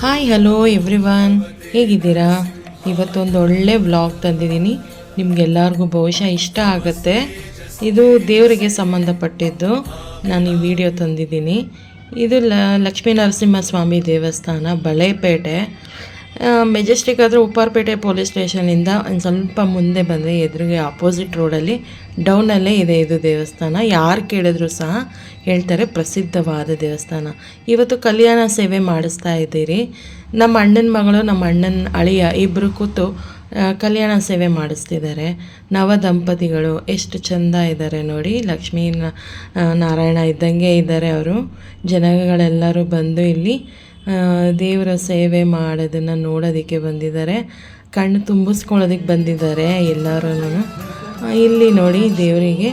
Hi hello everyone ಹೇಗಿದ್ದೀರಾ? ಇವತ್ತೊಂದು ಒಳ್ಳೆ ವ್ಲಾಗ್ ತಂದಿದ್ದೀನಿ. ನಿಮಗೆಲ್ಲರಿಗೂ ಬಹುಶಃ ಇಷ್ಟ ಆಗುತ್ತೆ. ಇದು ದೇವರಿಗೆ ಸಂಬಂಧಪಟ್ಟಿದ್ದು ನಾನು ಈ ವಿಡಿಯೋ ತಂದಿದ್ದೀನಿ. ಇದು ಲಕ್ಷ್ಮೀ ನರಸಿಂಹಸ್ವಾಮಿ ದೇವಸ್ಥಾನ, ಬಳೆಪೇಟೆ. ಮೆಜೆಸ್ಟಿಕ್ ಆದರೆ ಉಪ್ಪಾರಪೇಟೆ ಪೊಲೀಸ್ ಸ್ಟೇಷನಿಂದ ಒಂದು ಸ್ವಲ್ಪ ಮುಂದೆ ಬಂದರೆ ಎದುರಿಗೆ ಆಪೋಸಿಟ್ ರೋಡಲ್ಲಿ ಡೌನಲ್ಲೇ ಇದೆ ಇದು ದೇವಸ್ಥಾನ. ಯಾರು ಕೇಳಿದ್ರು ಸಹ ಹೇಳ್ತಾರೆ ಪ್ರಸಿದ್ಧವಾದ ದೇವಸ್ಥಾನ. ಇವತ್ತು ಕಲ್ಯಾಣ ಸೇವೆ ಮಾಡಿಸ್ತಾ ಇದ್ದೀರಿ. ನಮ್ಮ ಅಣ್ಣನ ಮಗಳು, ನಮ್ಮ ಅಣ್ಣನ ಅಳಿಯ ಇಬ್ಬರು ಕೂತು ಕಲ್ಯಾಣ ಸೇವೆ ಮಾಡಿಸ್ತಿದ್ದಾರೆ. ನವ ದಂಪತಿಗಳು ಎಷ್ಟು ಚೆಂದ ಇದ್ದಾರೆ ನೋಡಿ. ಲಕ್ಷ್ಮೀ ನಾರಾಯಣ ಇದ್ದಂಗೆ ಇದ್ದಾರೆ ಅವರು. ಜನಗಳೆಲ್ಲರೂ ಬಂದು ಇಲ್ಲಿ ದೇವರ ಸೇವೆ ಮಾಡೋದನ್ನು ನೋಡೋದಕ್ಕೆ ಬಂದಿದ್ದಾರೆ. ಕಣ್ಣು ತುಂಬಿಸ್ಕೊಳ್ಳೋದಕ್ಕೆ ಬಂದಿದ್ದಾರೆ ಎಲ್ಲರೂ ಇಲ್ಲಿ ನೋಡಿ ದೇವರಿಗೆ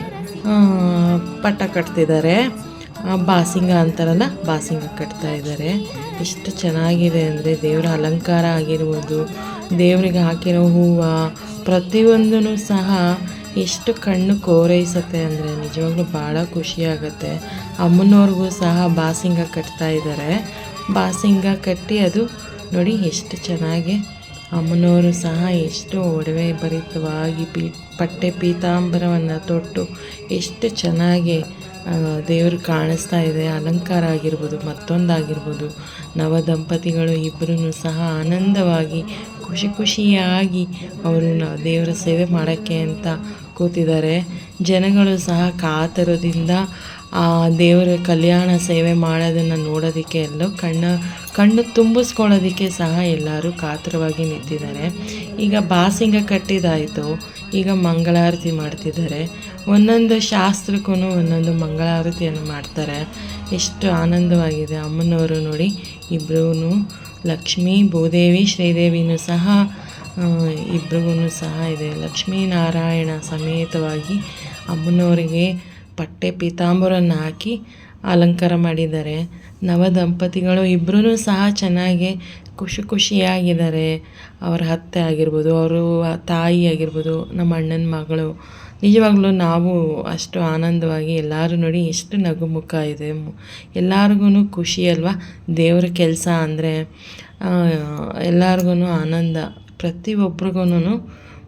ಪಟ್ಟ ಕಟ್ತಿದ್ದಾರೆ. ಬಾಸಿಂಗ ಅಂತಾರಲ್ಲ, ಬಾಸಿಂಗ ಕಟ್ತಾ ಇದ್ದಾರೆ. ಎಷ್ಟು ಚೆನ್ನಾಗಿದೆ ಅಂದರೆ ದೇವರ ಅಲಂಕಾರ ಆಗಿರ್ಬೋದು, ದೇವರಿಗೆ ಹಾಕಿರೋ ಹೂವು ಪ್ರತಿಯೊಂದೂ ಸಹ ಎಷ್ಟು ಕಣ್ಣು ಕೋರೈಸುತ್ತೆ ಅಂದರೆ ನಿಜವಾಗ್ಲೂ ಭಾಳ ಖುಷಿಯಾಗುತ್ತೆ. ಅಮ್ಮನವ್ರಿಗೂ ಸಹ ಬಾಸಿಂಗ ಕಟ್ತಾ ಇದ್ದಾರೆ. ಬಾಸಿಂಗ ಕಟ್ಟಿ ಅದು. ನೋಡಿ ಎಷ್ಟು ಚೆನ್ನಾಗಿ. ಅಮ್ಮನವರು ಸಹ ಎಷ್ಟು ಒಡವೆ ಭರಿತವಾಗಿ ಪೀ, ಪಟ್ಟೆ ಪೀತಾಂಬರವನ್ನು ತೊಟ್ಟು ಎಷ್ಟು ಚೆನ್ನಾಗಿ ದೇವರು ಕಾಣಿಸ್ತಾ ಇದೆ. ಅಲಂಕಾರ ಆಗಿರ್ಬೋದು, ಮತ್ತೊಂದಾಗಿರ್ಬೋದು. ನವ ದಂಪತಿಗಳು ಇಬ್ಬರೂ ಸಹ ಆನಂದವಾಗಿ, ಖುಷಿ ಖುಷಿಯಾಗಿ ಅವರು ದೇವರ ಸೇವೆ ಮಾಡೋಕ್ಕೆ ಅಂತ ಕೂತಿದ್ದಾರೆ. ಜನಗಳು ಸಹ ಕಾತರದಿಂದ ಆ ದೇವರ ಕಲ್ಯಾಣ ಸೇವೆ ಮಾಡೋದನ್ನು ನೋಡೋದಕ್ಕೆ ಎಲ್ಲೋ ಕಣ್ಣು ಕಣ್ಣು ತುಂಬಿಸ್ಕೊಳ್ಳೋದಕ್ಕೆ ಸಹ ಎಲ್ಲರೂ ಕಾತರವಾಗಿ ನಿಂತಿದ್ದಾರೆ. ಈಗ ಬಾಸಿಂಗ ಕಟ್ಟಿದಾಯಿತು. ಈಗ ಮಂಗಳಾರತಿ ಮಾಡ್ತಿದ್ದಾರೆ. ಒಂದೊಂದು ಶಾಸ್ತ್ರಕ್ಕೂ ಒಂದೊಂದು ಮಂಗಳಾರತಿಯನ್ನು ಮಾಡ್ತಾರೆ. ಎಷ್ಟು ಆನಂದವಾಗಿದೆ. ಅಮ್ಮನವರು ನೋಡಿ ಇಬ್ಬರೂ ಲಕ್ಷ್ಮೀ, ಭೂದೇವಿ, ಶ್ರೀದೇವಿನೂ ಸಹ ಇಬ್ಬರಿಗೂ ಸಹ ಇದೆ. ಲಕ್ಷ್ಮೀನಾರಾಯಣ ಸಮೇತವಾಗಿ ಅಮ್ಮನವರಿಗೆ ಪಟ್ಟೆ ಪೀತಾಂಬರನ್ನು ಹಾಕಿ ಅಲಂಕಾರ ಮಾಡಿದ್ದಾರೆ. ನವ ದಂಪತಿಗಳು ಇಬ್ಬರೂ ಸಹ ಚೆನ್ನಾಗಿ ಖುಷಿ ಖುಷಿಯಾಗಿದ್ದಾರೆ. ಅವರ ಅತ್ತೆ ಆಗಿರ್ಬೋದು, ಅವರು ತಾಯಿ ಆಗಿರ್ಬೋದು, ನಮ್ಮ ಅಣ್ಣನ ಮಗಳು. ನಿಜವಾಗ್ಲೂ ನಾವು ಅಷ್ಟು ಆನಂದವಾಗಿ ಎಲ್ಲರೂ ನೋಡಿ ಎಷ್ಟು ನಗುಮುಖ ಇದೆ. ಎಲ್ಲರಿಗೂ ಖುಷಿ ಅಲ್ವಾ? ದೇವ್ರ ಕೆಲಸ ಅಂದರೆ ಎಲ್ಲರಿಗೂ ಆನಂದ. ಪ್ರತಿಯೊಬ್ರಿಗೂ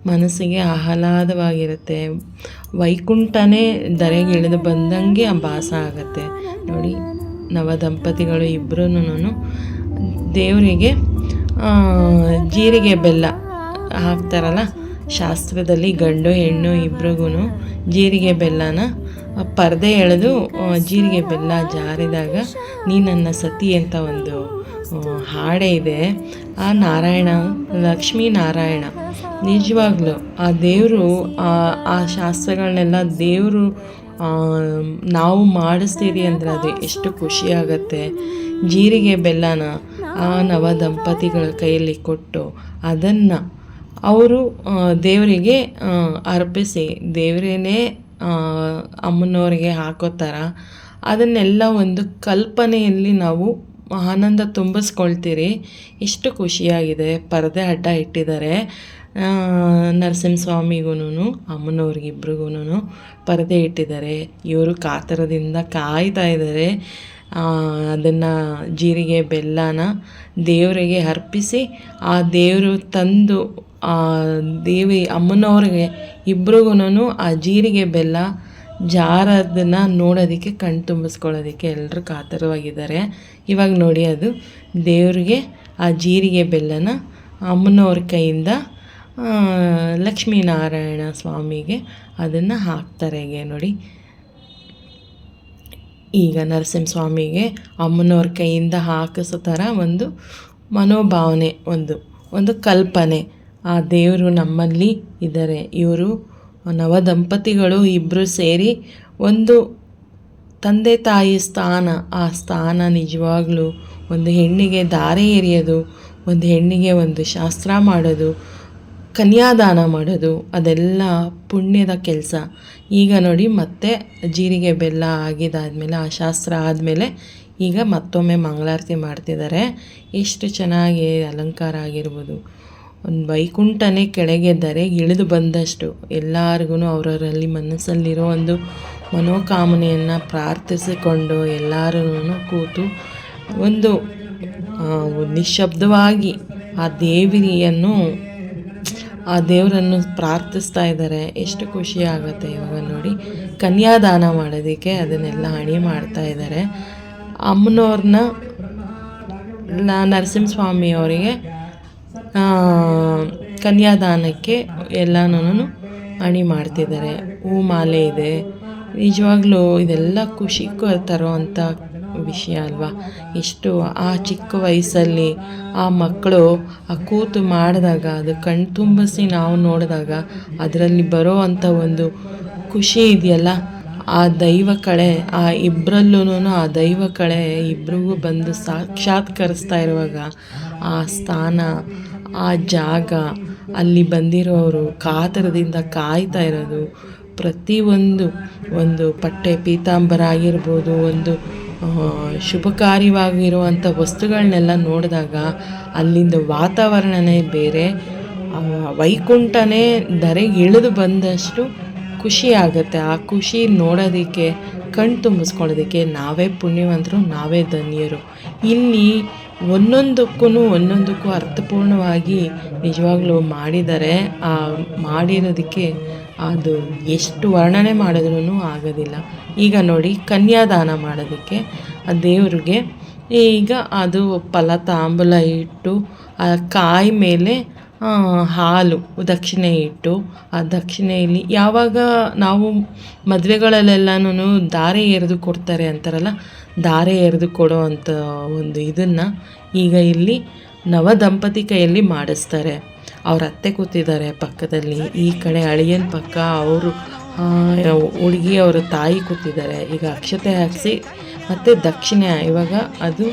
ಮನಸ್ಸಿಗೆ ಆಹ್ಲಾದವಾಗಿರುತ್ತೆ. ವೈಕುಂಠನೇ ಧರೆಗೆ ಇಳಿದು ಬಂದಂಗೆ ಆ ಭಾಸ ಆಗುತ್ತೆ. ನೋಡಿ ನವ ದಂಪತಿಗಳು ಇಬ್ಬರೂ ದೇವರಿಗೆ ಜೀರಿಗೆ ಬೆಲ್ಲ ಹಾಕ್ತಾರಲ್ಲ, ಶಾಸ್ತ್ರದಲ್ಲಿ ಗಂಡು, ಹೆಣ್ಣು ಇಬ್ರಿಗೂ ಜೀರಿಗೆ ಬೆಲ್ಲನ ಪರದೆ ಎಳೆದು ಜೀರಿಗೆ ಬೆಲ್ಲ ಜಾರಿದಾಗ, ನೀ ನನ್ನ ಸತಿ ಅಂತ ಒಂದು ಹಾಡೇ ಇದೆ. ಆ ನಾರಾಯಣ, ಲಕ್ಷ್ಮೀ ನಾರಾಯಣ, ನಿಜವಾಗ್ಲೂ ಆ ದೇವರು, ಆ ಶಾಸ್ತ್ರಗಳನ್ನೆಲ್ಲ ದೇವರು ನಾವು ಮಾಡಿಸ್ತೀರಿ ಅಂದರೆ ಅದು ಎಷ್ಟು ಖುಷಿ ಆಗುತ್ತೆ. ಜೀರಿಗೆ ಬೆಲ್ಲನ ಆ ನವ ದಂಪತಿಗಳ ಕೈಯಲ್ಲಿ ಕೊಟ್ಟು ಅದನ್ನು ಅವರು ದೇವರಿಗೆ ಅರ್ಪಿಸಿ, ದೇವರೇನೇ ಅಮ್ಮನವರಿಗೆ ಹಾಕೋ ಥರ ಅದನ್ನೆಲ್ಲ ಒಂದು ಕಲ್ಪನೆಯಲ್ಲಿ ನಾವು ಆನಂದ ತುಂಬಿಸ್ಕೊಳ್ತೀರಿ. ಇಷ್ಟು ಖುಷಿಯಾಗಿದೆ. ಪರದೆ ಅಡ್ಡ ಇಟ್ಟಿದ್ದಾರೆ. ನರಸಿಂಹಸ್ವಾಮಿಗೂ ಅಮ್ಮನವ್ರಿಗಿಬ್ರಿಗೂ ಪರದೆ ಇಟ್ಟಿದ್ದಾರೆ. ಇವರು ಕಾತರದಿಂದ ಕಾಯ್ತಾ ಇದ್ದಾರೆ. ಅದನ್ನು ಜೀರಿಗೆ, ಬೆಲ್ಲನ ದೇವರಿಗೆ ಅರ್ಪಿಸಿ, ಆ ದೇವರು ತಂದು, ಆ ದೇವಿ ಅಮ್ಮನವ್ರಿಗೆ ಇಬ್ರಿಗೂ ಆ ಜೀರಿಗೆ, ಬೆಲ್ಲ ಜಾರದನ್ನು ನೋಡೋದಕ್ಕೆ ಕಣ್ ತುಂಬಿಸ್ಕೊಳ್ಳೋದಕ್ಕೆ ಎಲ್ಲರೂ ಕಾತರವಾಗಿದ್ದಾರೆ. ಇವಾಗ ನೋಡಿ ಅದು ದೇವರಿಗೆ, ಆ ಜೀರಿಗೆ ಬೆಲ್ಲನ ಅಮ್ಮನವ್ರ ಕೈಯಿಂದ ಲಕ್ಷ್ಮೀನಾರಾಯಣ ಸ್ವಾಮಿಗೆ ಅದನ್ನು ಹಾಕ್ತಾರೆ ನೋಡಿ. ಈಗ ನರಸಿಂಹಸ್ವಾಮಿಗೆ ಅಮ್ಮನವ್ರ ಕೈಯಿಂದ ಹಾಕಿಸೋ ಥರ ಒಂದು ಮನೋಭಾವನೆ, ಒಂದು ಒಂದು ಕಲ್ಪನೆ. ಆ ದೇವರು ನಮ್ಮಲ್ಲಿ ಇದ್ದಾರೆ, ಇವರು ನವ ದಂಪತಿಗಳು ಇಬ್ಬರು ಸೇರಿ ಒಂದು ತಂದೆ ತಾಯಿ ಸ್ಥಾನ. ಆ ಸ್ಥಾನ ನಿಜವಾಗ್ಲೂ ಒಂದು ಹೆಣ್ಣಿಗೆ ದಾರೆ ಎರೆಯೋದು, ಒಂದು ಹೆಣ್ಣಿಗೆ ಒಂದು ಶಾಸ್ತ್ರ ಮಾಡೋದು, ಕನ್ಯಾದಾನ ಮಾಡೋದು, ಅದೆಲ್ಲ ಪುಣ್ಯದ ಕೆಲಸ. ಈಗ ನೋಡಿ ಮತ್ತೆ ಜೀರಿಗೆ ಬೆಲ್ಲ ಆಗಿದ್ದಾದಮೇಲೆ, ಆ ಶಾಸ್ತ್ರ ಆದಮೇಲೆ ಈಗ ಮತ್ತೊಮ್ಮೆ ಮಂಗಳಾರತಿ ಮಾಡ್ತಿದ್ದಾರೆ. ಎಷ್ಟು ಚೆನ್ನಾಗಿ ಅಲಂಕಾರ ಆಗಿರ್ಬೋದು. ಒಂದು ವೈಕುಂಠನೇ ಕೆಳಗೆ ಧರೆಗೆ ಇಳಿದು ಬಂದಷ್ಟು ಎಲ್ಲರಿಗೂ ಅವರವರಲ್ಲಿ ಮನಸ್ಸಲ್ಲಿರೋ ಒಂದು ಮನೋಕಾಮನೆಯನ್ನು ಪ್ರಾರ್ಥಿಸಿಕೊಂಡು ಎಲ್ಲರೂ ಕೂತು ಒಂದು ನಿಶಬ್ದವಾಗಿ ಆ ದೇವಿಯನ್ನು, ಆ ದೇವರನ್ನು ಪ್ರಾರ್ಥಿಸ್ತಾ ಇದ್ದಾರೆ. ಎಷ್ಟು ಖುಷಿ ಆಗುತ್ತೆ ಇವಾಗ ನೋಡಿ. ಕನ್ಯಾದಾನ ಮಾಡೋದಕ್ಕೆ ಅದನ್ನೆಲ್ಲ ಹಣಿ ಮಾಡ್ತಾ ಇದ್ದಾರೆ. ಅಮ್ಮನವ್ರನ್ನ ನರಸಿಂಹಸ್ವಾಮಿ ಅವರಿಗೆ ಕನ್ಯಾದಾನಕ್ಕೆ ಎಲ್ಲನೂ ಅಣಿ ಮಾಡ್ತಿದ್ದಾರೆ. ಹೂ ಮಾಲೆ ಇದೆ. ನಿಜವಾಗ್ಲೂ ಇದೆಲ್ಲ ಖುಷಿ ತರುವಂಥ ವಿಷಯ ಅಲ್ವಾ? ಇಷ್ಟು ಆ ಚಿಕ್ಕ ವಯಸ್ಸಲ್ಲಿ ಆ ಮಕ್ಕಳು ಆ ಕೂತು ಮಾಡಿದಾಗ, ಅದು ಕಣ್ ತುಂಬಿಸಿ ನಾವು ನೋಡಿದಾಗ ಅದರಲ್ಲಿ ಬರೋ ಅಂಥ ಒಂದು ಖುಷಿ ಇದೆಯಲ್ಲ? ಆ ದೈವ ಕಳೆ, ಆ ಇಬ್ಬರಲ್ಲೂ ಆ ದೈವ ಕಳೆ ಇಬ್ರಿಗೂ ಬಂದು ಸಾಕ್ಷಾತ್ಕರಿಸ್ತಾ ಇರುವಾಗ ಆ ಸ್ಥಾನ ಆ ಜಾಗ ಅಲ್ಲಿ ಬಂದಿರೋರು ಕಾತರದಿಂದ ಕಾಯ್ತಾ ಇರೋದು. ಪ್ರತಿಯೊಂದು ಒಂದು ಪಟ್ಟೆ ಪೀತಾಂಬರ ಆಗಿರ್ಬೋದು, ಒಂದು ಶುಭಕಾರಿವಾಗಿರುವಂಥ ವಸ್ತುಗಳನ್ನೆಲ್ಲ ನೋಡಿದಾಗ ಅಲ್ಲಿಂದ ವಾತಾವರಣನೇ ಬೇರೆ. ವೈಕುಂಠನೇ ಧರೆಗೆ ಇಳಿದು ಬಂದಷ್ಟು ಖುಷಿ ಆಗುತ್ತೆ. ಆ ಖುಷಿ ನೋಡೋದಕ್ಕೆ, ಕಣ್ ತುಂಬಿಸ್ಕೊಳ್ಳೋದಕ್ಕೆ ನಾವೇ ಪುಣ್ಯವಂತರು, ನಾವೇ ಧನ್ಯರು. ಇಲ್ಲಿ ಒಂದೊಂದಕ್ಕೂ ಒಂದೊಂದಕ್ಕೂ ಅರ್ಥಪೂರ್ಣವಾಗಿ ನಿಜವಾಗ್ಲೂ ಮಾಡಿದ್ದಾರೆ ಆ ಮಾಡಿರೋದಕ್ಕೆ ಅದು ಎಷ್ಟು ವರ್ಣನೆ ಮಾಡಿದ್ರೂ ಆಗೋದಿಲ್ಲ. ಈಗ ನೋಡಿ, ಕನ್ಯಾದಾನ ಮಾಡೋದಕ್ಕೆ ಆ ದೇವ್ರಿಗೆ ಈಗ ಅದು ಫಲ ತಾಂಬೂಲ ಇಟ್ಟು, ಆ ಕಾಯಿ ಮೇಲೆ ಹಾಲು, ದಕ್ಷಿಣೆ ಇಟ್ಟು, ಆ ದಕ್ಷಿಣೆಯಲ್ಲಿ ಯಾವಾಗ ನಾವು ಮದುವೆಗಳಲ್ಲೆಲ್ಲನೂ ದಾರೆ ಎರೆದು ಕೊಡ್ತಾರೆ ಅಂತಾರಲ್ಲ ದಾರೆ ಎರೆದು ಕೊಡೋ ಒಂದು ಇದನ್ನು ಈಗ ಇಲ್ಲಿ ನವ ದಂಪತಿ ಕೈಯಲ್ಲಿ ಮಾಡಿಸ್ತಾರೆ. ಅವ್ರ ಅತ್ತೆ ಕೂತಿದ್ದಾರೆ ಪಕ್ಕದಲ್ಲಿ, ಈ ಕಡೆ ಅಳಿಯನ ಪಕ್ಕ ಅವರು ಹುಡುಗಿ ಅವರ ತಾಯಿ ಕೂತಿದ್ದಾರೆ. ಈಗ ಅಕ್ಷತೆ ಹಾಕಿಸಿ ಮತ್ತು ದಕ್ಷಿಣೆ, ಇವಾಗ ಅದು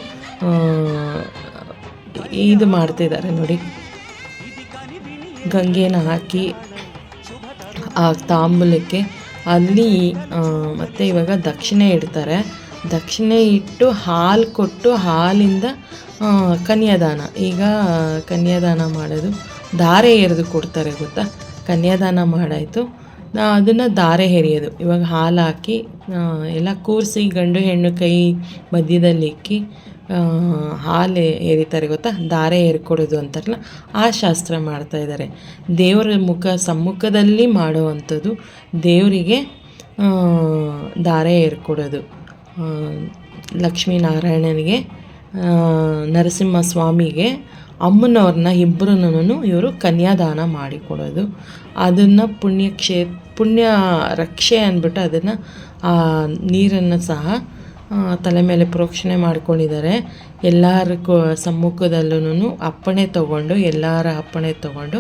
ಇದು ಮಾಡ್ತಿದ್ದಾರೆ ನೋಡಿ. ಗಂಗೆನ ಹಾಕಿ ಆ ತಾಂಬೂಲಕ್ಕೆ ಅಲ್ಲಿ ಮತ್ತೆ ಇವಾಗ ದಕ್ಷಿಣೆ ಇಡ್ತಾರೆ. ದಕ್ಷಿಣೆ ಇಟ್ಟು ಹಾಲು ಕೊಟ್ಟು ಹಾಲಿಂದ ಕನ್ಯಾದಾನ. ಈಗ ಕನ್ಯಾದಾನ ಮಾಡೋದು ಧಾರೆ ಎರೆದು ಕೊಡ್ತಾರೆ ಗೊತ್ತಾ? ಕನ್ಯಾದಾನ ಮಾಡಾಯಿತು. ಅದನ್ನು ಧಾರೆ ಎರೆಯೋದು. ಇವಾಗ ಹಾಲು ಹಾಕಿ ಎಲ್ಲ ಕೂರಿಸಿ ಗಂಡು ಹೆಣ್ಣು ಕೈ ಮಧ್ಯದಲ್ಲಿ ಇಕ್ಕಿ ಹಾಲು ಎರಿತಾರೆ ಗೊತ್ತಾ? ದಾರೆ ಎರ್ಕೊಡೋದು ಅಂತಾರಲ್ಲ, ಆ ಶಾಸ್ತ್ರ ಮಾಡ್ತಾ ಇದ್ದಾರೆ ದೇವರ ಮುಖ ಸಮ್ಮುಖದಲ್ಲಿ ಮಾಡುವಂಥದ್ದು ದೇವರಿಗೆ ಧಾರೆ ದಾರೆ ಏರ್ಕೊಡೋದು ಲಕ್ಷ್ಮೀನಾರಾಯಣನಿಗೆ ಆ, ನರಸಿಂಹ ಸ್ವಾಮಿಗೆ ಅಮ್ಮನವ್ರನ್ನ ಇಬ್ಬರನ್ನೂ ಇವರು ಕನ್ಯಾದಾನ ಮಾಡಿಕೊಡೋದು ಅದನ್ನು ಪುಣ್ಯ ಕ್ಷೇ ಪುಣ್ಯ ರಕ್ಷೆ ಅಂದ್ಬಿಟ್ಟು ಅದನ್ನು ನೀರನ್ನು ಸಹ ತಲೆ ಮೇಲೆ ಪ್ರೋಕ್ಷಣೆ ಮಾಡ್ಕೊಂಡಿದ್ದಾರೆ. ಎಲ್ಲರ ಸಮ್ಮುಖದಲ್ಲೂ ಅಪ್ಪಣೆ ತಗೊಂಡು ಎಲ್ಲರ ಅಪ್ಪಣೆ ತಗೊಂಡು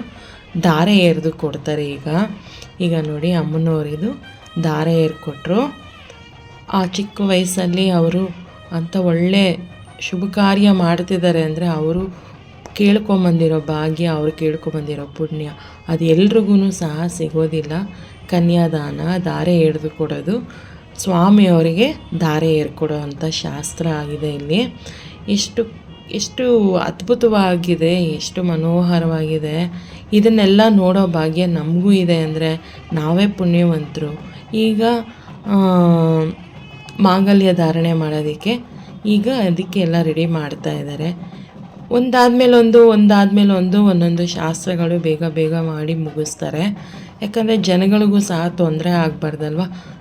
ದಾರೆ ಎರೆದು ಕೊಡ್ತಾರೆ ಈಗ. ಈಗ ನೋಡಿ ಅಮ್ಮನವ್ರಿದು ದಾರೆ ಏರ್ಕೊಟ್ರು. ಆ ಚಿಕ್ಕ ವಯಸ್ಸಲ್ಲಿ ಅವರು ಅಂಥ ಒಳ್ಳೆ ಶುಭ ಕಾರ್ಯ ಮಾಡ್ತಿದ್ದಾರೆ ಅಂದರೆ ಅವರು ಕೇಳ್ಕೊಂಬಂದಿರೋ ಭಾಗ್ಯ, ಅವರು ಕೇಳ್ಕೊಂಬಂದಿರೋ ಪುಣ್ಯ. ಅದು ಎಲ್ರಿಗೂ ಸಹ ಸಿಗೋದಿಲ್ಲ. ಕನ್ಯಾದಾನ, ದಾರೆ ಎಳೆದು ಕೊಡೋದು. ಸ್ವಾಮಿಯವರಿಗೆ ದಾರೆ ಏರ್ಕೊಡೋ ಅಂಥ ಶಾಸ್ತ್ರ ಆಗಿದೆ ಇಲ್ಲಿ. ಎಷ್ಟು ಎಷ್ಟು ಅದ್ಭುತವಾಗಿದೆ, ಎಷ್ಟು ಮನೋಹರವಾಗಿದೆ. ಇದನ್ನೆಲ್ಲ ನೋಡೋ ಭಾಗ್ಯ ನಮಗೂ ಇದೆ ಅಂದರೆ ನಾವೇ ಪುಣ್ಯವಂತರು. ಈಗ ಮಾಂಗಲ್ಯ ಧಾರಣೆ ಮಾಡೋದಕ್ಕೆ ಈಗ ಅದಕ್ಕೆ ಎಲ್ಲ ರೆಡಿ ಮಾಡ್ತಾ ಇದ್ದಾರೆ. ಒಂದಾದ್ಮೇಲೊಂದು ಒಂದು, ಒಂದಾದಮೇಲೆ ಒಂದು, ಒಂದೊಂದು ಶಾಸ್ತ್ರಗಳು ಬೇಗ ಬೇಗ ಮಾಡಿ ಮುಗಿಸ್ತಾರೆ. ಯಾಕಂದರೆ ಜನಗಳಿಗೂ ಸಹ ತೊಂದರೆ ಆಗಬಾರ್ದಲ್ವ?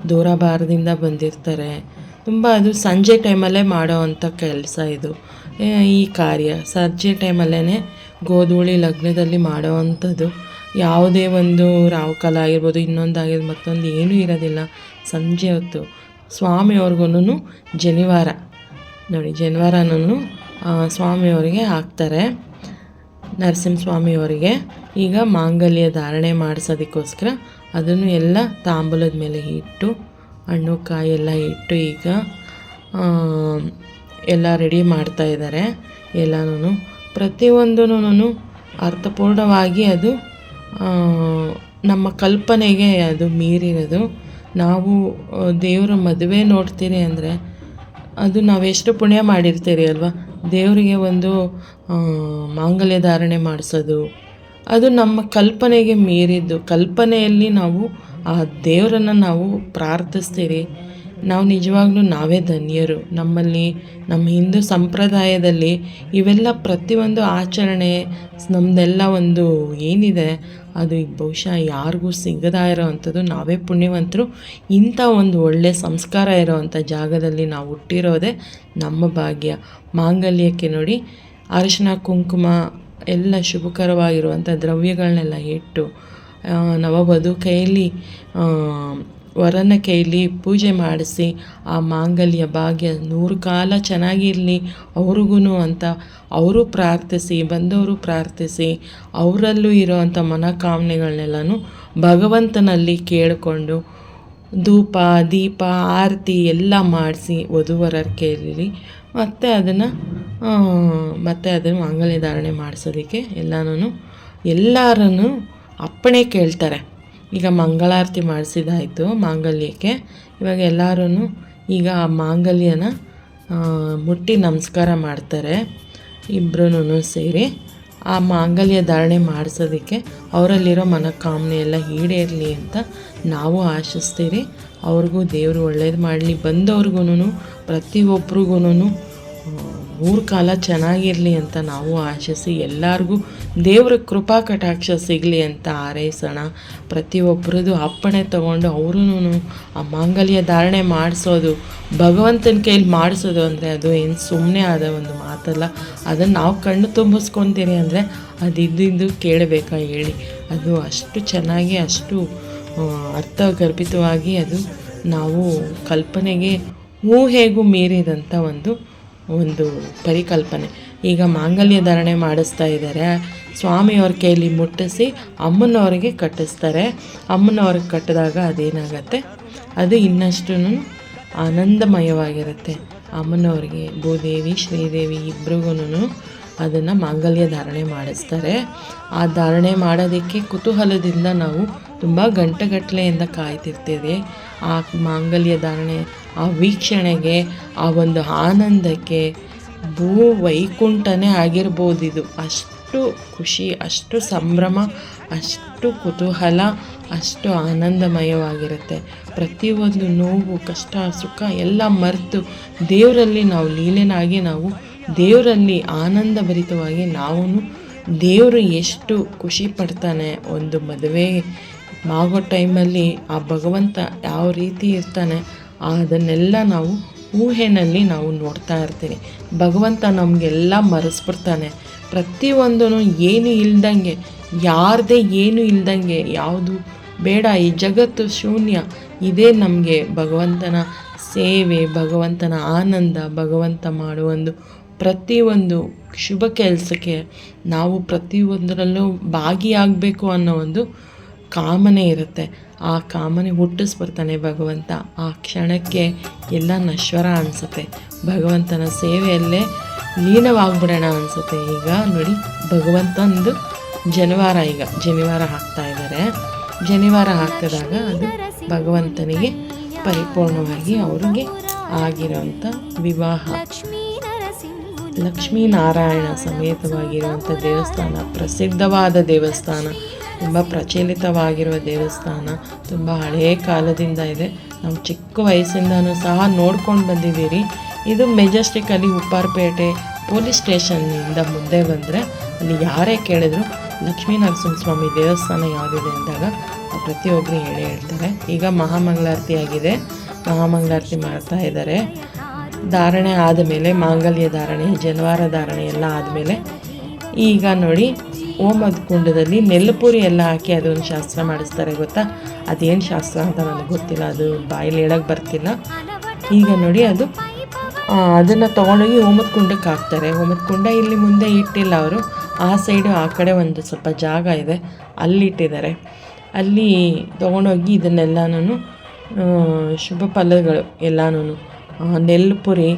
ದೂರ ಭಾರದಿಂದ ಬಂದಿರ್ತಾರೆ. ತುಂಬ ಅದು ಸಂಜೆ ಟೈಮಲ್ಲೇ ಮಾಡೋ ಅಂಥ ಕೆಲಸ ಇದು. ಈ ಕಾರ್ಯ. ಸಂಜೆ ಟೈಮಲ್ಲೇ ಗೋಧೂಳಿ ಲಗ್ನದಲ್ಲಿ ಮಾಡೋ ಅಂಥದ್ದು. ಯಾವುದೇ ಒಂದು ರಾಹುಕಾಲ ಆಗಿರ್ಬೋದು, ಇನ್ನೊಂದಾಗಿರ್ಬೋದು, ಮತ್ತೊಂದು ಏನೂ ಇರೋದಿಲ್ಲ. ಸಂಜೆ ಹೊತ್ತು. ಸ್ವಾಮಿಯವ್ರಿಗೂ ಜನಿವಾರ. ನೋಡಿ ಜನಿವಾರನೂ ಸ್ವಾಮಿಯವರಿಗೆ ಹಾಕ್ತಾರೆ. ನರಸಿಂಹಸ್ವಾಮಿಯವರಿಗೆ. ಈಗ ಮಾಂಗಲ್ಯ ಧಾರಣೆ ಮಾಡಿಸೋದಕ್ಕೋಸ್ಕರ ಅದನ್ನು ಎಲ್ಲ ತಾಂಬೂಲದ ಮೇಲೆ ಇಟ್ಟು, ಹಣ್ಣು, ಕಾಯಿ ಎಲ್ಲ ಇಟ್ಟು ಈಗ ಎಲ್ಲ ರೆಡಿ ಮಾಡ್ತಾ ಇದ್ದಾರೆ. ಎಲ್ಲನೂ ಪ್ರತಿಯೊಂದೂ ಅರ್ಥಪೂರ್ಣವಾಗಿ ಅದು ನಮ್ಮ ಕಲ್ಪನೆಗೆ ಅದು ಮೀರಿರೋದು. ನಾವು ದೇವರ ಮದುವೆ ನೋಡ್ತೀರಿ ಅಂದರೆ ಅದು ನಾವೆಷ್ಟು ಪುಣ್ಯ ಮಾಡಿರ್ತೀರಿ ಅಲ್ವಾ? ದೇವರಿಗೆ ಒಂದು ಮಾಂಗಲ್ಯ ಧಾರಣೆ ಮಾಡಿಸೋದು, ಅದು ನಮ್ಮ ಕಲ್ಪನೆಗೆ ಮೀರಿದ್ದು, ಕಲ್ಪನೆಯಲ್ಲಿ ನಾವು ಆ ದೇವರನ್ನು ನಾವು ಪ್ರಾರ್ಥಿಸ್ತೀರಿ. ನಾವು ನಿಜವಾಗ್ಲೂ ನಾವೇ ಧನ್ಯರು. ನಮ್ಮಲ್ಲಿ, ನಮ್ಮ ಹಿಂದೂ ಸಂಪ್ರದಾಯದಲ್ಲಿ ಇವೆಲ್ಲ ಪ್ರತಿಯೊಂದು ಆಚರಣೆ ನಮ್ಮದೆಲ್ಲ ಒಂದು ಏನಿದೆ, ಅದು ಈಗ ಬಹುಶಃ ಯಾರಿಗೂ ಸಿಗದ ಇರೋವಂಥದ್ದು, ನಾವೇ ಪುಣ್ಯವಂತರು. ಇಂಥ ಒಂದು ಒಳ್ಳೆಯ ಸಂಸ್ಕಾರ ಇರೋವಂಥ ಜಾಗದಲ್ಲಿ ನಾವು ಹುಟ್ಟಿರೋದೇ ನಮ್ಮ ಭಾಗ್ಯ. ಮಾಂಗಲ್ಯಕ್ಕೆ ನೋಡಿ ಅರಿಶಿನ ಕುಂಕುಮ, ಎಲ್ಲ ಶುಭಕರವಾಗಿರುವಂಥ ದ್ರವ್ಯಗಳನ್ನೆಲ್ಲ ಇಟ್ಟು ನವ ನವವಧು ಕೈಯಲ್ಲಿ ವರನ ಕೈಲಿ ಪೂಜೆ ಮಾಡಿಸಿ, ಆ ಮಾಂಗಲ್ಯ ಭಾಗ್ಯ ನೂರು ಕಾಲ ಚೆನ್ನಾಗಿರಲಿ ಅವ್ರಿಗೂ ಅಂತ ಅವರು ಪ್ರಾರ್ಥಿಸಿ, ಬಂದವರು ಪ್ರಾರ್ಥಿಸಿ, ಅವರಲ್ಲೂ ಇರೋವಂಥ ಮನೋಕಾಮನೆಗಳನ್ನೆಲ್ಲನೂ ಭಗವಂತನಲ್ಲಿ ಕೇಳಿಕೊಂಡು ಧೂಪ, ದೀಪ, ಆರತಿ ಎಲ್ಲ ಮಾಡಿಸಿ ವಧುವರರ ಕೈಲಿ ಮತ್ತು ಅದನ್ನು ಮತ್ತು ಅದನ್ನು ಮಾಂಗಲ್ಯ ಧಾರಣೆ ಮಾಡಿಸೋದಕ್ಕೆ ಎಲ್ಲನೂ ಎಲ್ಲರನ್ನು ಅಪ್ಪಣೆ ಕೇಳ್ತಾರೆ. ಈಗ ಮಂಗಳಾರತಿ ಮಾಡಿಸಿದಾಯಿತು ಮಾಂಗಲ್ಯಕ್ಕೆ. ಇವಾಗ ಎಲ್ಲರೂ ಈಗ ಆ ಮಾಂಗಲ್ಯನ ಮುಟ್ಟಿ ನಮಸ್ಕಾರ ಮಾಡ್ತಾರೆ ಇಬ್ಬರೂ ಸೇರಿ. ಆ ಮಾಂಗಲ್ಯ ಧಾರಣೆ ಮಾಡಿಸೋದಕ್ಕೆ ಅವರಲ್ಲಿರೋ ಮನೋಕಾಮನೆ ಎಲ್ಲ ಈಡೇರಲಿ ಅಂತ ನಾವು ಆಶಿಸ್ತೀರಿ. ಅವ್ರಿಗೂ ದೇವರು ಒಳ್ಳೇದು ಮಾಡಲಿ. ಬಂದವ್ರಿಗೂ ಪ್ರತಿಯೊಬ್ರಿಗೂ ಮೂರು ಕಾಲ ಚೆನ್ನಾಗಿರಲಿ ಅಂತ ನಾವು ಆಶಿಸಿ ಎಲ್ಲರಿಗೂ ದೇವರ ಕೃಪಾ ಕಟಾಕ್ಷ ಸಿಗಲಿ ಅಂತ ಹಾರೈಸೋಣ. ಪ್ರತಿಯೊಬ್ಬರದು ಅಪ್ಪಣೆ ತಗೊಂಡು ಅವ್ರೂ ಆ ಮಾಂಗಲ್ಯ ಧಾರಣೆ ಮಾಡಿಸೋದು, ಭಗವಂತನ ಕೈಲಿ ಮಾಡಿಸೋದು ಅಂದರೆ ಅದು ಏನು ಸುಮ್ಮನೆ ಆದ ಒಂದು ಮಾತಲ್ಲ. ಅದನ್ನು ನಾವು ಕಣ್ಣು ತುಂಬಿಸ್ಕೊತೀರಿ ಅಂದರೆ ಅದು ಇದ್ದಿದ್ದು ಕೇಳಬೇಕಾ ಹೇಳಿ. ಅದು ಅಷ್ಟು ಚೆನ್ನಾಗಿ, ಅಷ್ಟು ಅರ್ಥಗರ್ಭಿತವಾಗಿ ಅದು ನಾವು ಕಲ್ಪನೆಗೆ ಊಹೆಗೂ ಮೀರಿದಂಥ ಒಂದು ಒಂದು ಪರಿಕಲ್ಪನೆ. ಈಗ ಮಾಂಗಲ್ಯ ಧಾರಣೆ ಮಾಡಿಸ್ತಾ ಇದ್ದಾರೆ. ಸ್ವಾಮಿಯವ್ರ ಕೈಲಿ ಮುಟ್ಟಿಸಿ ಅಮ್ಮನವ್ರಿಗೆ ಕಟ್ಟಿಸ್ತಾರೆ. ಅಮ್ಮನವ್ರಿಗೆ ಕಟ್ಟಿದಾಗ ಅದೇನಾಗತ್ತೆ? ಅದು ಇನ್ನಷ್ಟು ಆನಂದಮಯವಾಗಿರುತ್ತೆ. ಅಮ್ಮನವ್ರಿಗೆ ಭೂದೇವಿ, ಶ್ರೀದೇವಿ ಇಬ್ರಿಗೂ ಅದನ್ನು ಮಾಂಗಲ್ಯ ಧಾರಣೆ ಮಾಡಿಸ್ತಾರೆ. ಆ ಧಾರಣೆ ಮಾಡೋದಕ್ಕೆ ಕುತೂಹಲದಿಂದ ನಾವು ತುಂಬ ಗಂಟೆಗಟ್ಟಲೆಯಿಂದ ಕಾಯ್ತಿರ್ತೀವಿ. ಆ ಮಾಂಗಲ್ಯ ಧಾರಣೆ ಆ ವೀಕ್ಷಣೆಗೆ, ಆ ಒಂದು ಆನಂದಕ್ಕೆ ಭೂ ವೈಕುಂಠನೇ ಆಗಿರ್ಬೋದು ಇದು. ಅಷ್ಟು ಖುಷಿ, ಅಷ್ಟು ಸಂಭ್ರಮ, ಅಷ್ಟು ಕುತೂಹಲ, ಅಷ್ಟು ಆನಂದಮಯವಾಗಿರುತ್ತೆ. ಪ್ರತಿಯೊಂದು ನೋವು, ಕಷ್ಟ, ಸುಖ ಎಲ್ಲ ಮರೆತು ದೇವರಲ್ಲಿ ನಾವು ಲೀಲೆನಾಗಿ ನಾವು ದೇವರಲ್ಲಿ ಆನಂದಭರಿತವಾಗಿ ನಾವು ದೇವರು ಎಷ್ಟು ಖುಷಿ ಪಡ್ತಾನೆ ಒಂದು ಮದುವೆ ಆಗೋ ಟೈಮಲ್ಲಿ ಆ ಭಗವಂತ ಯಾವ ರೀತಿ ಇರ್ತಾನೆ ಅದನ್ನೆಲ್ಲ ನಾವು ಊಹೆನಲ್ಲಿ ನಾವು ನೋಡ್ತಾ ಇರ್ತೀವಿ. ಭಗವಂತ ನಮಗೆಲ್ಲ ಮರೆಸ್ಬಿಡ್ತಾನೆ. ಪ್ರತಿಯೊಂದೂ ಏನು ಇಲ್ದಂಗೆ, ಯಾರದೇ ಏನು ಇಲ್ದಂಗೆ, ಯಾವುದು ಬೇಡ, ಈ ಜಗತ್ತು ಶೂನ್ಯ, ಇದೇ ನಮಗೆ ಭಗವಂತನ ಸೇವೆ, ಭಗವಂತನ ಆನಂದ, ಭಗವಂತ ಮಾಡುವ ಒಂದು ಪ್ರತಿಯೊಂದು ಶುಭ ಕೆಲಸಕ್ಕೆ ನಾವು ಪ್ರತಿಯೊಂದರಲ್ಲೂ ಭಾಗಿಯಾಗಬೇಕು ಅನ್ನೋ ಒಂದು ಕಾಮನೆ ಇರುತ್ತೆ. ಆ ಕಾಮನೆ ಹುಟ್ಟಿಸ್ಬಿಡ್ತಾನೆ ಭಗವಂತ. ಆ ಕ್ಷಣಕ್ಕೆ ಎಲ್ಲ ನಶ್ವರ ಅನಿಸುತ್ತೆ. ಭಗವಂತನ ಸೇವೆಯಲ್ಲೇ ಲೀನವಾಗ್ಬಿಡೋಣ ಅನಿಸುತ್ತೆ. ಈಗ ನೋಡಿ, ಭಗವಂತಂದು ಜನಿವಾರ ಈಗ. ಜನಿವಾರ ಹಾಕ್ತಾ ಇದ್ದಾರೆ. ಜನಿವಾರ ಹಾಕಿದಾಗ ಅದು ಭಗವಂತನಿಗೆ ಪರಿಪೂರ್ಣವಾಗಿ ಅವರಿಗೆ ಆಗಿರೋಂಥ ವಿವಾಹ. ಲಕ್ಷ್ಮೀನಾರಾಯಣ ಸಮೇತವಾಗಿರುವಂಥ ದೇವಸ್ಥಾನ, ಪ್ರಸಿದ್ಧವಾದ ದೇವಸ್ಥಾನ. ತುಂಬ ಪ್ರಚಲಿತವಾಗಿರುವ ದೇವಸ್ಥಾನ, ತುಂಬ ಹಳೆಯ ಕಾಲದಿಂದ ಇದೆ. ನಾವು ಚಿಕ್ಕ ವಯಸ್ಸಿಂದನೂ ಸಹ ನೋಡ್ಕೊಂಡು ಬಂದಿದ್ದೀರಿ. ಇದು ಮೆಜೆಸ್ಟಿಕಲ್ಲಿ ಉಪ್ಪಾರಪೇಟೆ ಪೊಲೀಸ್ ಸ್ಟೇಷನ್ನಿಂದ ಮುಂದೆ ಬಂದರೆ ಅಲ್ಲಿ ಯಾರೇ ಕೇಳಿದ್ರು ನರಸಿಂಹಸ್ವಾಮಿ ದೇವಸ್ಥಾನ ಯಾವುದಿದೆ ಅಂದಾಗ ಪ್ರತಿಯೊಬ್ಬರು ಹೇಳಿ ಹೇಳ್ತಾರೆ. ಈಗ ಮಹಾಮಂಗಳಾರತಿ ಆಗಿದೆ ಮಹಾಮಂಗಳಾರತಿ ಮಾಡ್ತಾ ಇದ್ದಾರೆ. ಧಾರಣೆ ಆದಮೇಲೆ ಮಾಂಗಲ್ಯ ಧಾರಣೆ ಜನವಾರ ಧಾರಣೆ ಎಲ್ಲ ಆದಮೇಲೆ ಈಗ ನೋಡಿ ಓಮದ ಕುಂಡದಲ್ಲಿ ನೆಲ್ಲಪುರಿ ಎಲ್ಲ ಹಾಕಿ ಅದೊಂದು ಶಾಸ್ತ್ರ ಮಾಡಿಸ್ತಾರೆ, ಗೊತ್ತಾ? ಅದೇನು ಶಾಸ್ತ್ರ ಅಂತ ನನಗೆ ಗೊತ್ತಿಲ್ಲ, ಅದು ಬಾಯಲ್ಲಿ ಹೇಳಕ್ಕೆ ಬರ್ತಿಲ್ಲ. ಈಗ ನೋಡಿ ಅದು. ಅದನ್ನು ತೊಗೊಂಡೋಗಿ ಓಮದ ಕುಂಡಕ್ಕೆ ಹಾಕ್ತಾರೆ. ಓಮದ ಕುಂಡ ಇಲ್ಲಿ ಮುಂದೆ ಇಟ್ಟಿಲ್ಲ ಅವರು. ಆ ಸೈಡು ಆ ಕಡೆ ಒಂದು ಸ್ವಲ್ಪ ಜಾಗ ಇದೆ. ಅಲ್ಲಿ ಇಟ್ಟಿದ್ದಾರೆ. ಅಲ್ಲಿ ತೊಗೊಂಡೋಗಿ ಇದನ್ನೆಲ್ಲನೂ ಶುಭ ಫಲಗಳು ಎಲ್ಲನೂ ನೆಲ್ಪುರಿ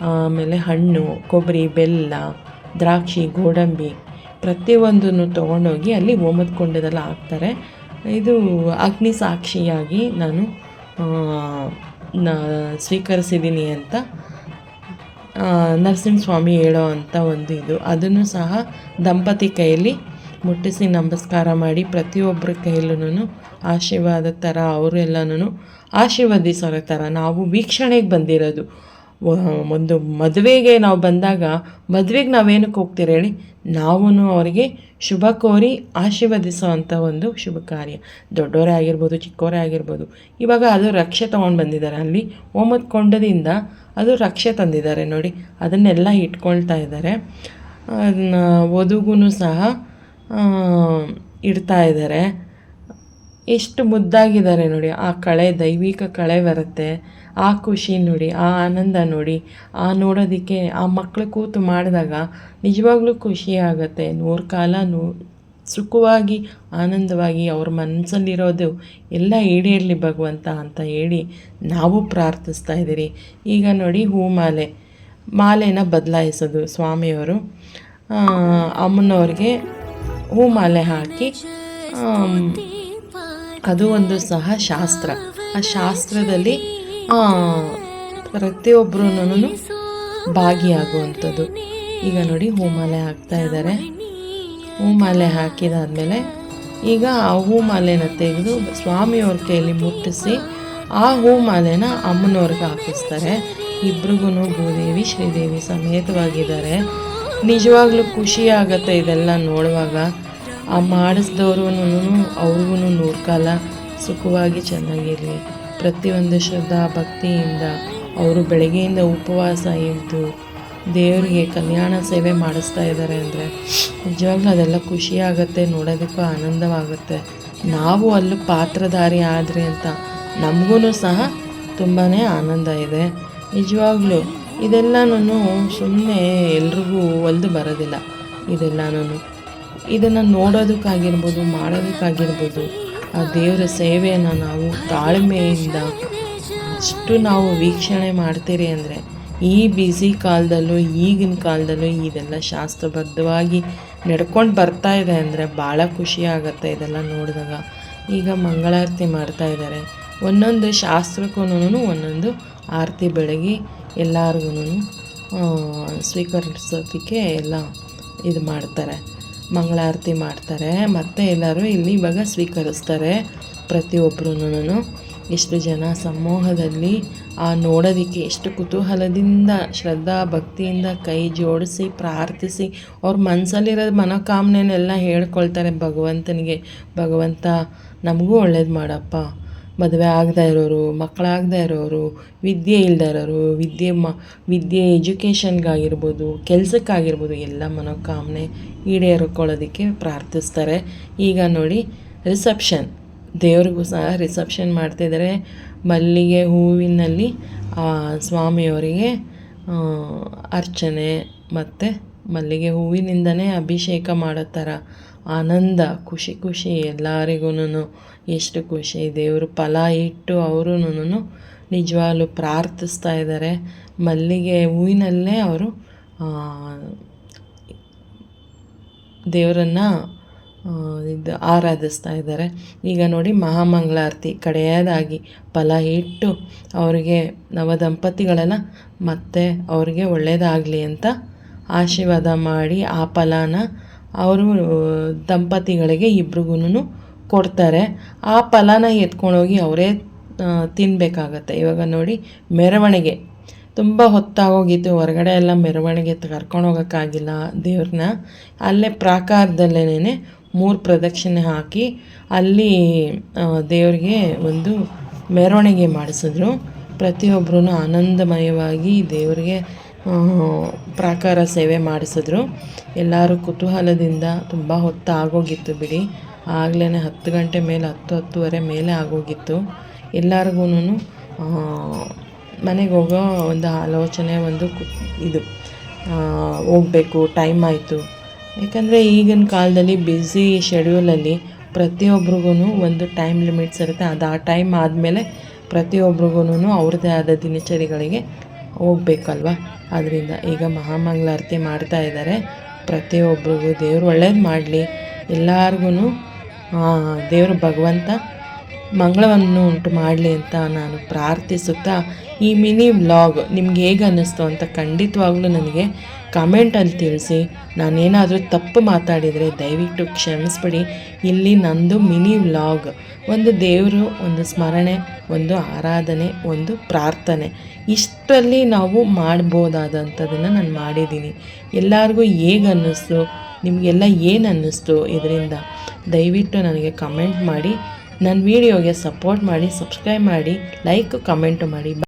ಆಮೇಲೆ ಹಣ್ಣು, ಕೊಬ್ಬರಿ, ಬೆಲ್ಲ, ದ್ರಾಕ್ಷಿ, ಗೋಡಂಬಿ ಪ್ರತಿಯೊಂದನ್ನು ತೊಗೊಂಡೋಗಿ ಅಲ್ಲಿ ಹೋಮದ ಕುಂಡದಲ್ಲಿ ಹಾಕ್ತಾರೆ. ಇದು ಅಗ್ನಿ ಸಾಕ್ಷಿಯಾಗಿ ನಾನು ಸ್ವೀಕರಿಸಿದ್ದೀನಿ ಅಂತ ನರಸಿಂಹಸ್ವಾಮಿ ಹೇಳೋ ಅಂಥ ಒಂದು ಇದು. ಅದನ್ನು ಸಹ ದಂಪತಿ ಕೈಯಲ್ಲಿ ಮುಟ್ಟಿಸಿ ನಮಸ್ಕಾರ ಮಾಡಿ ಪ್ರತಿಯೊಬ್ಬರ ಕೈಯಲ್ಲೂ ಆಶೀರ್ವಾದ ಥರ ಅವರೆಲ್ಲನೂ ಆಶೀರ್ವದಿಸೋರ ಥರ ನಾವು ವೀಕ್ಷಣೆಗೆ ಬಂದಿರೋದು. ಒಂದು ಮದುವೆಗೆ ನಾವು ಬಂದಾಗ, ಮದುವೆಗೆ ನಾವೇನಕ್ಕೆ ಹೋಗ್ತೀರಿ ಹೇಳಿ? ನಾವೂ ಅವರಿಗೆ ಶುಭ ಕೋರಿ ಆಶೀರ್ವದಿಸೋ ಅಂಥ ಒಂದು ಶುಭ ಕಾರ್ಯ. ದೊಡ್ಡವರೇ ಆಗಿರ್ಬೋದು, ಚಿಕ್ಕವರೇ ಆಗಿರ್ಬೋದು. ಇವಾಗ ಅದು ರಕ್ಷೆ ತೊಗೊಂಡು ಬಂದಿದ್ದಾರೆ. ಅಲ್ಲಿ ಓಮದ ಕೊಂಡದಿಂದ ಅದು ರಕ್ಷೆ ತಂದಿದ್ದಾರೆ ನೋಡಿ. ಅದನ್ನೆಲ್ಲ ಇಟ್ಕೊಳ್ತಾ ಇದ್ದಾರೆ. ವಧುಗೂ ಸಹ ಇಡ್ತಾ ಇದ್ದಾರೆ. ಎಷ್ಟು ಮುದ್ದಾಗಿದ್ದಾರೆ ನೋಡಿ. ಆ ಕಳೆ ದೈವಿಕ ಕಳೆ ಬರುತ್ತೆ. ಆ ಖುಷಿ ನೋಡಿ, ಆ ಆನಂದ ನೋಡಿ, ಆ ನೋಡೋದಕ್ಕೆ, ಆ ಮಕ್ಕಳು ಕೂತು ಮಾಡಿದಾಗ ನಿಜವಾಗ್ಲೂ ಖುಷಿ ಆಗುತ್ತೆ. ನೂರು ಕಾಲ ನೂ, ಸುಖವಾಗಿ, ಆನಂದವಾಗಿ ಅವ್ರ ಮನಸ್ಸಲ್ಲಿರೋದು ಎಲ್ಲ ಈಡೇರಲಿ ಭಗವಂತ ಅಂತ ಹೇಳಿ ನಾವು ಪ್ರಾರ್ಥಿಸ್ತಾ ಇದ್ದೀರಿ. ಈಗ ನೋಡಿ ಹೂಮಾಲೆ ಮಾಲೆನ ಬದಲಾಯಿಸೋದು ಸ್ವಾಮಿಯವರು. ಅಮ್ಮನವ್ರಿಗೆ ಹೂಮಾಲೆ ಹಾಕಿ ಅದು ಒಂದು ಸಹ ಶಾಸ್ತ್ರ. ಆ ಶಾಸ್ತ್ರದಲ್ಲಿ ಪ್ರತಿಯೊಬ್ಬರೂ ಭಾಗಿಯಾಗುವಂಥದ್ದು. ಈಗ ನೋಡಿ ಹೂಮಾಲೆ ಹಾಕ್ತಾ ಇದ್ದಾರೆ. ಹೂಮಾಲೆ ಹಾಕಿದಾದಮೇಲೆ ಈಗ ಆ ಹೂಮಾಲೆನ ತೆಗೆದು ಸ್ವಾಮಿಯವ್ರ ಕೈಯಲ್ಲಿ ಮುಟ್ಟಿಸಿ ಆ ಹೂಮಾಲೆನ ಅಮ್ಮನವ್ರಿಗೆ ಹಾಕಿಸ್ತಾರೆ. ಇಬ್ರಿಗೂ ಭೂದೇವಿ, ಶ್ರೀದೇವಿ ಸಮೇತವಾಗಿದ್ದಾರೆ. ನಿಜವಾಗ್ಲೂ ಖುಷಿ ಆಗುತ್ತೆ ಇದೆಲ್ಲ ನೋಡುವಾಗ. ಆ ಮಾಡಿಸ್ದವ್ರು ಅವ್ರಿಗೂ ನೂರು ಕಾಲ ಸುಖವಾಗಿ ಚೆನ್ನಾಗಿರಲಿ. ಪ್ರತಿಯೊಂದು ಶ್ರದ್ಧಾ ಭಕ್ತಿಯಿಂದ ಅವರು ಬೆಳಗ್ಗೆಯಿಂದ ಉಪವಾಸ ಇದ್ದು ದೇವರಿಗೆ ಕಲ್ಯಾಣ ಸೇವೆ ಮಾಡಿಸ್ತಾ ಇದ್ದಾರೆ ಅಂದರೆ ನಿಜವಾಗ್ಲೂ ಅದೆಲ್ಲ ಖುಷಿಯಾಗುತ್ತೆ, ನೋಡೋದಕ್ಕೂ ಆನಂದವಾಗುತ್ತೆ. ನಾವು ಅಲ್ಲಿ ಪಾತ್ರಧಾರಿ ಆದರೆ ಅಂತ ನಮಗೂ ಸಹ ತುಂಬಾ ಆನಂದ ಇದೆ. ನಿಜವಾಗ್ಲೂ ಇದೆಲ್ಲನೂ ಸುಮ್ಮನೆ ಎಲ್ರಿಗೂ ಒಲ್ದು ಬರೋದಿಲ್ಲ. ಇದೆಲ್ಲನೂ ಇದನ್ನು ನೋಡೋದಕ್ಕಾಗಿರ್ಬೋದು, ಮಾಡೋದಕ್ಕಾಗಿರ್ಬೋದು. ಆ ದೇವರ ಸೇವೆಯನ್ನು ನಾವು ತಾಳ್ಮೆಯಿಂದ ಅಷ್ಟು ನಾವು ವೀಕ್ಷಣೆ ಮಾಡ್ತೀರಿ ಅಂದರೆ ಈ ಬ್ಯುಸಿ ಕಾಲದಲ್ಲೂ, ಈಗಿನ ಕಾಲದಲ್ಲೂ ಇದೆಲ್ಲ ಶಾಸ್ತ್ರಬದ್ಧವಾಗಿ ನಡ್ಕೊಂಡು ಬರ್ತಾ ಇದೆ ಅಂದರೆ ಭಾಳ ಖುಷಿ ಆಗುತ್ತೆ ಇದೆಲ್ಲ ನೋಡಿದಾಗ. ಈಗ ಮಂಗಳಾರತಿ ಮಾಡ್ತಾ ಇದ್ದಾರೆ. ಒಂದೊಂದು ಶಾಸ್ತ್ರಕ್ಕೂ ಒಂದೊಂದು ಆರತಿ ಬೆಳಗಿ ಎಲ್ಲರಿಗೂ ಸ್ವೀಕರಿಸೋದಕ್ಕೆ ಎಲ್ಲ ಇದು ಮಾಡ್ತಾರೆ. ಮಂಗಳಾರತಿ ಮಾಡ್ತಾರೆ. ಮತ್ತು ಎಲ್ಲರೂ ಇಲ್ಲಿ ಇವಾಗ ಸ್ವೀಕರಿಸ್ತಾರೆ ಪ್ರತಿಯೊಬ್ಬರೂ ಎಷ್ಟು ಜನ ಸಮೂಹದಲ್ಲಿ ಆ ನೋಡೋದಕ್ಕೆ ಎಷ್ಟು ಕುತೂಹಲದಿಂದ, ಶ್ರದ್ಧಾ ಭಕ್ತಿಯಿಂದ ಕೈ ಜೋಡಿಸಿ, ಪ್ರಾರ್ಥಿಸಿ, ಅವ್ರ ಮನಸ್ಸಲ್ಲಿರೋ ಮನೋಕಾಮನೆಯನ್ನೆಲ್ಲ ಹೇಳ್ಕೊಳ್ತಾರೆ ಭಗವಂತನಿಗೆ. ಭಗವಂತ, ನಮಗೂ ಒಳ್ಳೇದು ಮಾಡಪ್ಪ. ಮದುವೆ ಆಗದೇ ಇರೋರು ಮಕ್ಕಳಾಗದೇ ಇರೋರು, ವಿದ್ಯೆ ಇಲ್ಲದೆ ಇರೋರು, ವಿದ್ಯೆ ಮ, ವಿದ್ಯೆ ಎಜುಕೇಷನ್ಗಾಗಿರ್ಬೋದು, ಕೆಲಸಕ್ಕಾಗಿರ್ಬೋದು ಎಲ್ಲ ಮನೋಕಾಮನೆ ಈಡೇರ್ಕೊಳ್ಳೋದಕ್ಕೆ ಪ್ರಾರ್ಥಿಸ್ತಾರೆ. ಈಗ ನೋಡಿ, ರಿಸೆಪ್ಷನ್. ದೇವ್ರಿಗೂ ಸಹ ರಿಸೆಪ್ಷನ್ ಮಾಡ್ತಿದ್ದಾರೆ. ಮಲ್ಲಿಗೆ ಹೂವಿನಲ್ಲಿ ಸ್ವಾಮಿಯವರಿಗೆ ಅರ್ಚನೆ ಮತ್ತು ಮಲ್ಲಿಗೆ ಹೂವಿನಿಂದನೇ ಅಭಿಷೇಕ ಮಾಡೋ ಥರ ಆನಂದ, ಖುಷಿ ಖುಷಿ, ಎಲ್ಲರಿಗೂ ಎಷ್ಟು ಖುಷಿ. ದೇವರು ಫಲ ಇಟ್ಟು ಅವರೂ ನಿಜವಾಗ್ಲು ಪ್ರಾರ್ಥಿಸ್ತಾ ಇದ್ದಾರೆ ಮಲ್ಲಿಗೆ ಹೂವಿನಲ್ಲೇ ಅವರು ದೇವರನ್ನು ಇದು ಆರಾಧಿಸ್ತಾ ಇದ್ದಾರೆ ಈಗ ನೋಡಿ ಮಹಾಮಂಗಳಾರತಿ, ಕಡೆಯದಾಗಿ ಫಲ ಇಟ್ಟು ಅವರಿಗೆ ನವದಂಪತಿಗಳನ್ನು ಮತ್ತೆ ಅವರಿಗೆ ಒಳ್ಳೆಯದಾಗಲಿ ಅಂತ ಆಶೀರ್ವಾದ ಮಾಡಿ ಆ ಫಲನ ಅವರು ದಂಪತಿಗಳಿಗೆ ಇಬ್ರಿಗೂ ಕೊಡ್ತಾರೆ. ಆ ಫಲನ ಎತ್ಕೊಂಡೋಗಿ ಅವರೇ ತಿನ್ನಬೇಕಾಗತ್ತೆ ಇವಾಗ ನೋಡಿ, ಮೆರವಣಿಗೆ. ತುಂಬ ಹೊತ್ತಾಗೋಗಿತ್ತು. ಹೊರಗಡೆ ಎಲ್ಲ ಮೆರವಣಿಗೆ ಕರ್ಕೊಂಡು ಹೋಗೋಕ್ಕಾಗಿಲ್ಲ ದೇವ್ರನ್ನ. ಅಲ್ಲೇ ಪ್ರಾಕಾರದಲ್ಲೇ ಮೂರು ಪ್ರದಕ್ಷಿಣೆ ಹಾಕಿ ಅಲ್ಲಿ ದೇವರಿಗೆ ಒಂದು ಮೆರವಣಿಗೆ ಮಾಡಿಸಿದ್ರು. ಪ್ರತಿಯೊಬ್ಬರೂ ಆನಂದಮಯವಾಗಿ ದೇವರಿಗೆ ಪ್ರಾಕಾರ ಸೇವೆ ಮಾಡಿಸಿದ್ರು. ಎಲ್ಲರೂ ಕುತೂಹಲದಿಂದ ತುಂಬ ಹೊತ್ತು ಆಗೋಗಿತ್ತು ಬಿಡಿ. ಆಗಲೇ ಹತ್ತು ಗಂಟೆ ಮೇಲೆ, ಹತ್ತು ಹತ್ತುವರೆ ಮೇಲೆ ಆಗೋಗಿತ್ತು. ಎಲ್ಲರಿಗೂ ಮನೆಗೆ ಹೋಗೋ ಒಂದು ಆಲೋಚನೆ, ಒಂದು ಇದು ಹೋಗಬೇಕು, ಟೈಮ್ ಆಯಿತು. ಯಾಕಂದರೆ ಈಗಿನ ಕಾಲದಲ್ಲಿ ಬ್ಯುಸಿ ಶೆಡ್ಯೂಲಲ್ಲಿ ಪ್ರತಿಯೊಬ್ರಿಗೂ ಒಂದು ಟೈಮ್ ಲಿಮಿಟ್ಸ್ ಇರುತ್ತೆ. ಅದು ಆ ಟೈಮ್ ಆದಮೇಲೆ ಪ್ರತಿಯೊಬ್ರಿಗೂ ಅವ್ರದ್ದೇ ಆದ ದಿನಚರಿಗಳಿಗೆ ಹೋಗ್ಬೇಕಲ್ವ? ಅದರಿಂದ ಈಗ ಮಹಾಮಂಗಳಾರತಿ ಮಾಡ್ತಾ ಇದ್ದಾರೆ ಪ್ರತಿಯೊಬ್ಬರಿಗೂ ದೇವರು ಒಳ್ಳೇದು ಮಾಡಲಿ. ಎಲ್ಲರಿಗೂ ದೇವರು ಭಗವಂತ ಮಂಗಳವನ್ನು ಉಂಟು ಮಾಡಲಿ ಅಂತ ನಾನು ಪ್ರಾರ್ಥಿಸುತ್ತಾ, ಈ ಮಿನಿ ವ್ಲಾಗ್ ನಿಮ್ಗೆ ಹೇಗೆ ಅನ್ನಿಸ್ತು ಅಂತ ಖಂಡಿತವಾಗ್ಲೂ ನನಗೆ ಕಮೆಂಟಲ್ಲಿ ತಿಳಿಸಿ. ನಾನೇನಾದರೂ ತಪ್ಪು ಮಾತಾಡಿದರೆ ದಯವಿಟ್ಟು ಕ್ಷಮಿಸ್ಬಿಡಿ. ಇಲ್ಲಿ ನಂದು ಮಿನಿ ವ್ಲಾಗ್. ಒಂದು ದೇವರು, ಒಂದು ಸ್ಮರಣೆ, ಒಂದು ಆರಾಧನೆ, ಒಂದು ಪ್ರಾರ್ಥನೆ. ಇಷ್ಟರಲ್ಲಿ ನಾವು ಮಾಡ್ಬೋದಾದಂಥದ್ದನ್ನು ನಾನು ಮಾಡಿದ್ದೀನಿ. ಎಲ್ಲರಿಗೂ ಹೇಗೆ ಅನ್ನಿಸ್ತು, ನಿಮಗೆಲ್ಲ ಏನು ಅನ್ನಿಸ್ತು ಇದರಿಂದ, ದಯವಿಟ್ಟು ನನಗೆ ಕಮೆಂಟ್ ಮಾಡಿ. ನನ್ನ ವೀಡಿಯೋಗೆ ಸಪೋರ್ಟ್ ಮಾಡಿ, ಸಬ್ಸ್ಕ್ರೈಬ್ ಮಾಡಿ, ಲೈಕ್, ಕಮೆಂಟು ಮಾಡಿ.